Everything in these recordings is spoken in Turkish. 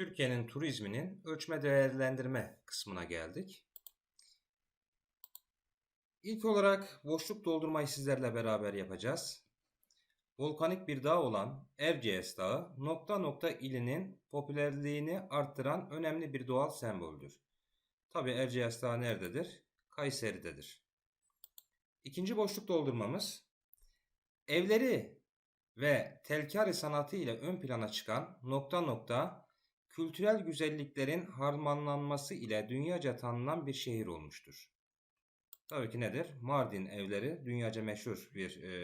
Türkiye'nin turizminin ölçme değerlendirme kısmına geldik. İlk olarak boşluk doldurmayı sizlerle beraber yapacağız. Volkanik bir dağ olan Erciyes Dağı nokta nokta ilinin popülerliğini arttıran önemli bir doğal semboldür. Tabi Erciyes Dağı nerededir? Kayseri'dedir. İkinci boşluk doldurmamız evleri ve telkari sanatı ile ön plana çıkan nokta nokta kültürel güzelliklerin harmanlanması ile dünyaca tanınan bir şehir olmuştur. Tabii ki nedir? Mardin evleri dünyaca meşhur bir e,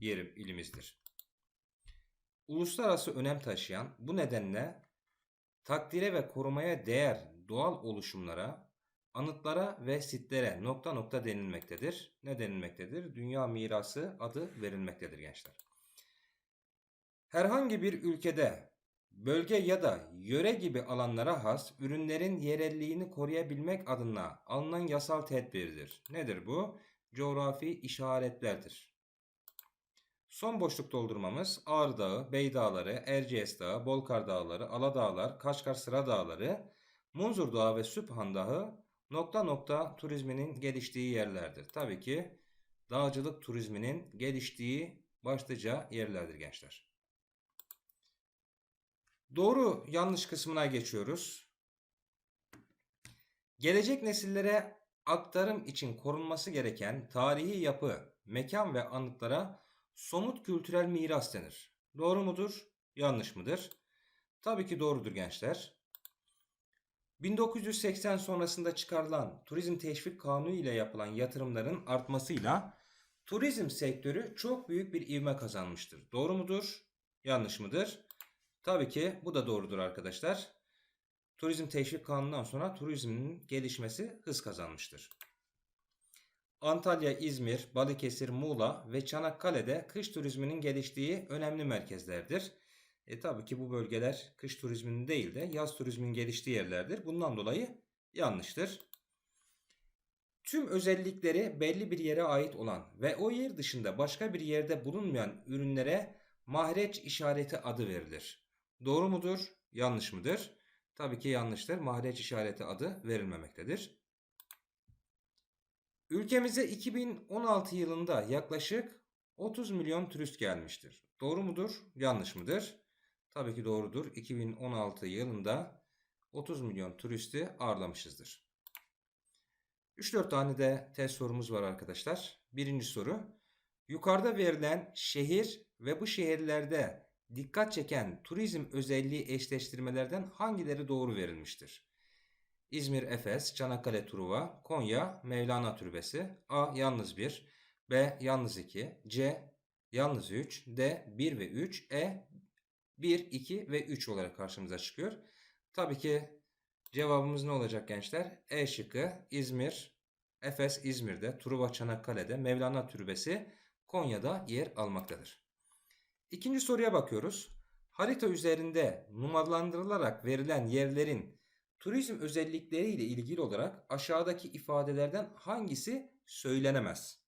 yerim ilimizdir. Uluslararası önem taşıyan bu nedenle takdire ve korumaya değer doğal oluşumlara, anıtlara ve sitlere nokta nokta denilmektedir. Ne denilmektedir? Dünya mirası adı verilmektedir gençler. Herhangi bir ülkede bölge ya da yöre gibi alanlara has ürünlerin yerelliğini koruyabilmek adına alınan yasal tedbirdir. Nedir bu? Coğrafi işaretlerdir. Son boşluk doldurmamız Ağrı Dağı, Bey Dağları, Erciyes Dağı, Bolkar Dağları, Aladağlar, Kaşgar Sıra Dağları, Munzur Dağı ve Sübhan Dağı nokta nokta turizminin geliştiği yerlerdir. Tabii ki dağcılık turizminin geliştiği başlıca yerlerdir gençler. Doğru yanlış kısmına geçiyoruz. Gelecek nesillere aktarım için korunması gereken tarihi yapı, mekan ve anıtlara somut kültürel miras denir. Doğru mudur? Yanlış mıdır? Tabii ki doğrudur gençler. 1980 sonrasında çıkarılan Turizm Teşvik Kanunu ile yapılan yatırımların artmasıyla turizm sektörü çok büyük bir ivme kazanmıştır. Doğru mudur? Yanlış mıdır? Tabii ki bu da doğrudur arkadaşlar. Turizm Teşvik Kanunu'ndan sonra turizmin gelişmesi hız kazanmıştır. Antalya, İzmir, Balıkesir, Muğla ve Çanakkale'de kış turizminin geliştiği önemli merkezlerdir. E tabii ki bu bölgeler kış turizminin değil de yaz turizminin geliştiği yerlerdir. Bundan dolayı yanlıştır. Tüm özellikleri belli bir yere ait olan ve o yer dışında başka bir yerde bulunmayan ürünlere mahreç işareti adı verilir. Doğru mudur? Yanlış mıdır? Tabii ki yanlıştır. Mahreç işareti adı verilmemektedir. Ülkemize 2016 yılında yaklaşık 30 milyon turist gelmiştir. Doğru mudur? Yanlış mıdır? Tabii ki doğrudur. 2016 yılında 30 milyon turisti ağırlamışızdır. 3-4 tane de test sorumuz var arkadaşlar. Birinci soru. Yukarıda verilen şehir ve bu şehirlerde dikkat çeken turizm özelliği eşleştirmelerden hangileri doğru verilmiştir? İzmir Efes, Çanakkale Truva, Konya Mevlana Türbesi. A yalnız 1, B yalnız 2, C yalnız 3, D 1 ve 3, E 1, 2 ve 3 olarak karşımıza çıkıyor. Tabii ki cevabımız ne olacak gençler? E şıkkı İzmir, Efes İzmir'de, Truva Çanakkale'de, Mevlana Türbesi Konya'da yer almaktadır. İkinci soruya bakıyoruz. Harita üzerinde numaralandırılarak verilen yerlerin turizm özellikleri ile ilgili olarak aşağıdaki ifadelerden hangisi söylenemez?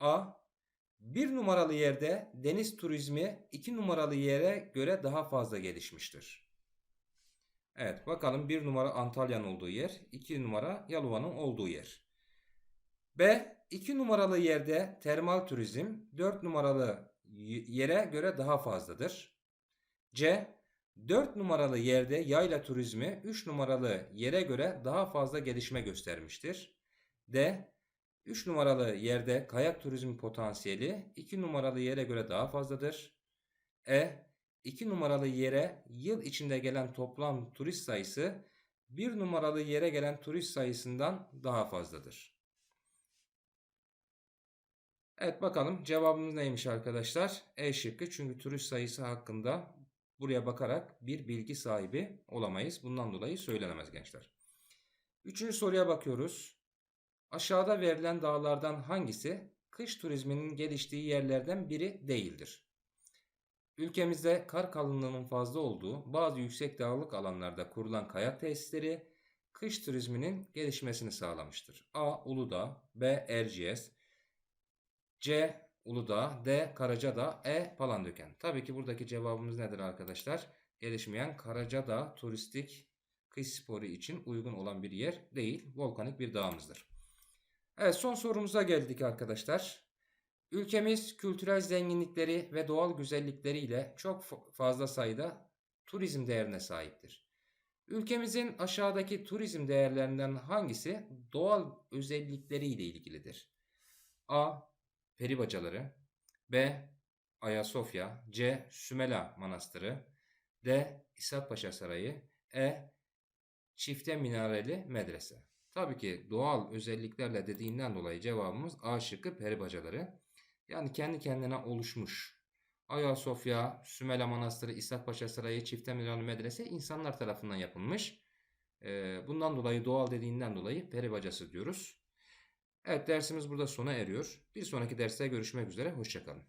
A. Bir numaralı yerde deniz turizmi iki numaralı yere göre daha fazla gelişmiştir. Evet bakalım bir numara Antalya'nın olduğu yer, iki numara Yalova'nın olduğu yer. B. 2 numaralı yerde termal turizm 4 numaralı yere göre daha fazladır. C. 4 numaralı yerde yayla turizmi 3 numaralı yere göre daha fazla gelişme göstermiştir. D. 3 numaralı yerde kayak turizmi potansiyeli 2 numaralı yere göre daha fazladır. E. 2 numaralı yere yıl içinde gelen toplam turist sayısı 1 numaralı yere gelen turist sayısından daha fazladır. Evet bakalım cevabımız neymiş arkadaşlar? E şıkkı çünkü turist sayısı hakkında buraya bakarak bir bilgi sahibi olamayız. Bundan dolayı söylenemez gençler. Üçüncü soruya bakıyoruz. Aşağıda verilen dağlardan hangisi kış turizminin geliştiği yerlerden biri değildir? Ülkemizde kar kalınlığının fazla olduğu bazı yüksek dağlık alanlarda kurulan kayak tesisleri kış turizminin gelişmesini sağlamıştır. A. Uludağ B. Erciyes C. Uludağ D. Karacadağ E. Palandöken. Tabii ki buradaki cevabımız nedir arkadaşlar? gelişmeyen Karacadağ turistik kış sporu için uygun olan bir yer değil. Volkanik bir dağımızdır. Evet son sorumuza geldik arkadaşlar. Ülkemiz kültürel zenginlikleri ve doğal güzellikleriyle çok fa- fazla sayıda turizm değerine sahiptir. Ülkemizin aşağıdaki turizm değerlerinden hangisi doğal özellikleriyle ilgilidir? A. Peribacaları B. Ayasofya C. Sümela Manastırı D. İshakpaşa Sarayı E. Çifte minareli medrese. Tabii ki doğal özelliklerle dediğinden dolayı cevabımız A şıkkı peribacaları. Yani kendi kendine oluşmuş. Ayasofya, Sümela Manastırı, İshakpaşa Sarayı, Çifte minareli medrese insanlar tarafından yapılmış. Bundan dolayı doğal dediğinden dolayı peribacası diyoruz. Evet dersimiz burada sona eriyor. Bir sonraki derste görüşmek üzere. Hoşçakalın.